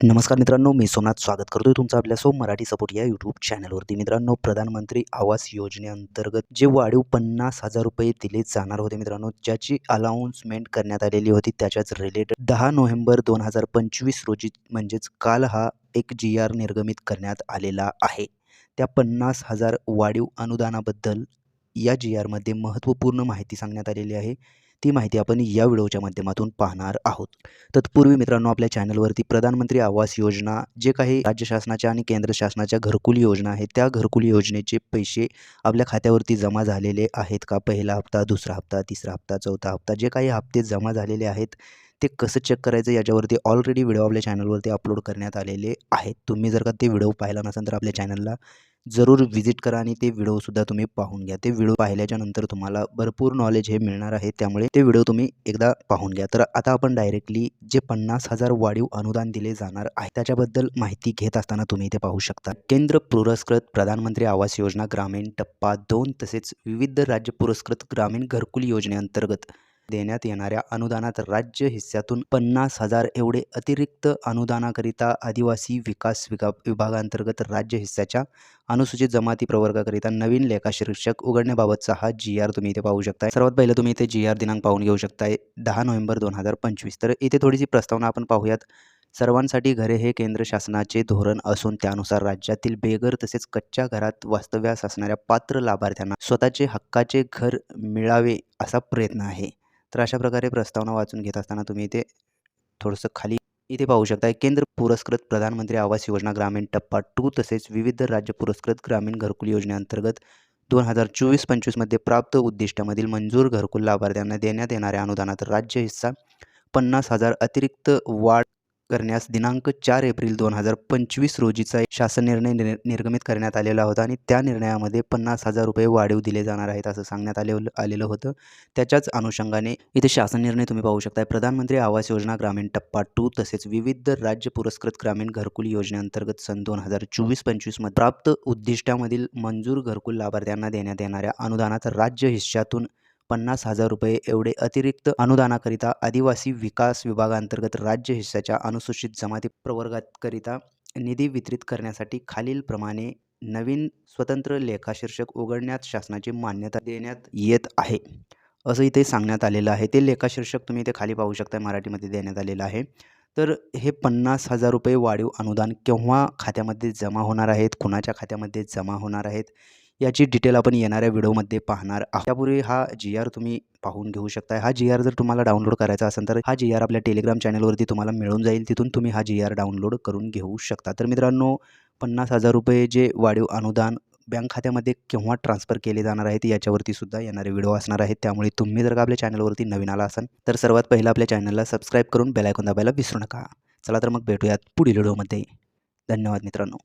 नमस्कार मित्रांनो मी सोमनाथ स्वागत करतोय तुमचं आपल्या सोम मराठी सपोर्ट या यूट्यूब चॅनलवरती मित्रांनो प्रधानमंत्री आवास योजनेअंतर्गत जे वाढीव पन्नास हजार रुपये दिले जाणार होते मित्रांनो ज्याची अलाउन्समेंट करण्यात आलेली होती त्याच्याच रिलेटेड दहा नोव्हेंबर दोन हजार पंचवीस रोजी म्हणजेच काल हा एक जी आर निर्गमित करण्यात आलेला आहे. त्या पन्नास हजार वाढीव अनुदानाबद्दल या जी आरमध्ये महत्त्वपूर्ण माहिती सांगण्यात आलेली आहे. ती माहिती आपण या व्हिडिओच्या माध्यमातून पाहणार आहोत. तत्पूर्वी मित्रांनो आपल्या चॅनलवरती प्रधानमंत्री आवास योजना जे काही राज्य शासनाच्या आणि केंद्र शासनाच्या घरकुल योजना आहेत त्या घरकुल योजनेचे पैसे आपल्या खात्यावरती जमा झालेले आहेत का? पहिला हप्ता दुसरा हप्ता तिसरा हप्ता चौथा हप्ता जे काही हप्ते जमा झालेले आहेत ते कसं चेक करायचं याच्यावरती ऑलरेडी व्हिडिओ आपल्या चॅनलवरती अपलोड करण्यात आलेले आहेत. तुम्ही जर का ते व्हिडिओ पाहिला नसेल तर आपल्या चॅनलला जरूर व्हिजिट करा आणि ते व्हिडिओसुद्धा तुम्ही पाहून घ्या. ते व्हिडिओ पाहिल्याच्या नंतर तुम्हाला भरपूर नॉलेज हे मिळणार आहे. त्यामुळे ते व्हिडिओ तुम्ही एकदा पाहून घ्या. तर आता आपण डायरेक्टली जे पन्नास हजार वाढीव अनुदान दिले जाणार आहे त्याच्याबद्दल माहिती घेत असताना तुम्ही इथे पाहू शकता. केंद्र पुरस्कृत प्रधानमंत्री आवास योजना ग्रामीण टप्पा दोन तसेच विविध राज्य पुरस्कृत ग्रामीण घरकुल योजनेअंतर्गत देण्यात येणाऱ्या अनुदानात राज्य हिस्स्यातून पन्नास हजार एवढे अतिरिक्त अनुदानाकरिता आदिवासी विकास विका विभागांतर्गत राज्य हिस्स्याच्या अनुसूचित जमाती प्रवर्गाकरिता नवीन लेखा शीर्षक उघडण्याबाबतचा हा जी आर तुम्ही इथे पाहू शकताय. सर्वात पहिलं तुम्ही इथे जी आर दिनांक पाहून घेऊ शकताय. दहा नोव्हेंबर दोन हजार पंचवीस. तर इथे थोडीशी प्रस्तावना आपण पाहूयात. सर्वांसाठी घरे हे केंद्र शासनाचे धोरण असून त्यानुसार राज्यातील बेघर तसेच कच्च्या घरात वास्तव्यास असणाऱ्या पात्र लाभार्थ्यांना स्वतःचे हक्काचे घर मिळावे असा प्रयत्न आहे. तर अशा प्रकारे प्रस्तावना वाचून घेत असताना तुम्ही इथे थोडंसं खाली इथे पाहू शकता केंद्र पुरस्कृत प्रधानमंत्री आवास योजना ग्रामीण टप्पा टू तसेच विविध राज्य पुरस्कृत ग्रामीण घरकुल योजनेअंतर्गत दोन हजार चोवीस पंचवीसमध्ये प्राप्त उद्दिष्टामधील मंजूर घरकुल लाभार्थ्यांना देण्यात येणाऱ्या अनुदानात राज्य हिस्सा पन्नास हजार अतिरिक्त वाढ करण्यास दिनांक चार एप्रिल दोन हजार पंचवीस रोजीचा शासन निर्णय निर निर्गमित करण्यात आलेला होता आणि त्या निर्णयामध्ये पन्नास हजार रुपये वाढीव दिले जाणार आहेत असं सांगण्यात आले आलेलं होतं. त्याच्याच अनुषंगाने इथे शासन निर्णय तुम्ही पाहू शकता प्रधानमंत्री आवास योजना ग्रामीण टप्पा टू तसेच विविध राज्य पुरस्कृत ग्रामीण घरकुल योजनेअंतर्गत सन दोन हजार चोवीस पंचवीसमध्ये प्राप्त उद्दिष्टामधील मंजूर घरकुल लाभार्थ्यांना देण्यात येणाऱ्या अनुदानात राज्य हिश्श्यातून पन्नास हजार रुपये एवढे अतिरिक्त अनुदानाकरिता आदिवासी विकास विभागांतर्गत राज्य हिस्साच्या अनुसूचित जमाती प्रवर्गाकरिता निधी वितरित करण्यासाठी खालीलप्रमाणे नवीन स्वतंत्र लेखाशीर्षक उघडण्यात शासनाची मान्यता देण्यात येत आहे. असं इथे सांगण्यात आलेलं आहे. ते लेखाशीर्षक तुम्ही इथे खाली पाहू शकता मराठीमध्ये देण्यात आलेलं आहे. तर हे पन्नास हजार रुपये वाढीव अनुदान केव्हा खात्यामध्ये जमा होणार आहेत? कुणाच्या खात्यामध्ये जमा होणार आहेत? याची डिटेल आपण येणाऱ्या व्हिडिओमध्ये पाहणार आहोत. त्यापूर्वी हा जी आर तुम्ही पाहून घेऊ शकता हा जी आर जर तुम्हाला डाउनलोड करायचा असेल तर हा जी आर आपल्या टेलिग्राम चॅनलवरती तुम्हाला मिळून जाईल. तिथून तुम्ही हा जी आर डाउनलोड करून घेऊ शकता. तर मित्रांनो पन्नास हजार रुपये जे वाढीव अनुदान बँक खात्यामध्ये केव्हा ट्रान्सफर केले जाणार आहेत याच्यावरती सुद्धा येणारे व्हिडिओ असणार आहेत. त्यामुळे तुम्ही जर का आपल्या चॅनलवरती नवीन आला असाल तर सर्वात पहिलं आपल्या चॅनलला सबस्क्राईब करून बेलायकॉन दाबायला विसरू नका. चला तर मग भेटूयात पुढील व्हिडिओमध्ये. धन्यवाद मित्रांनो.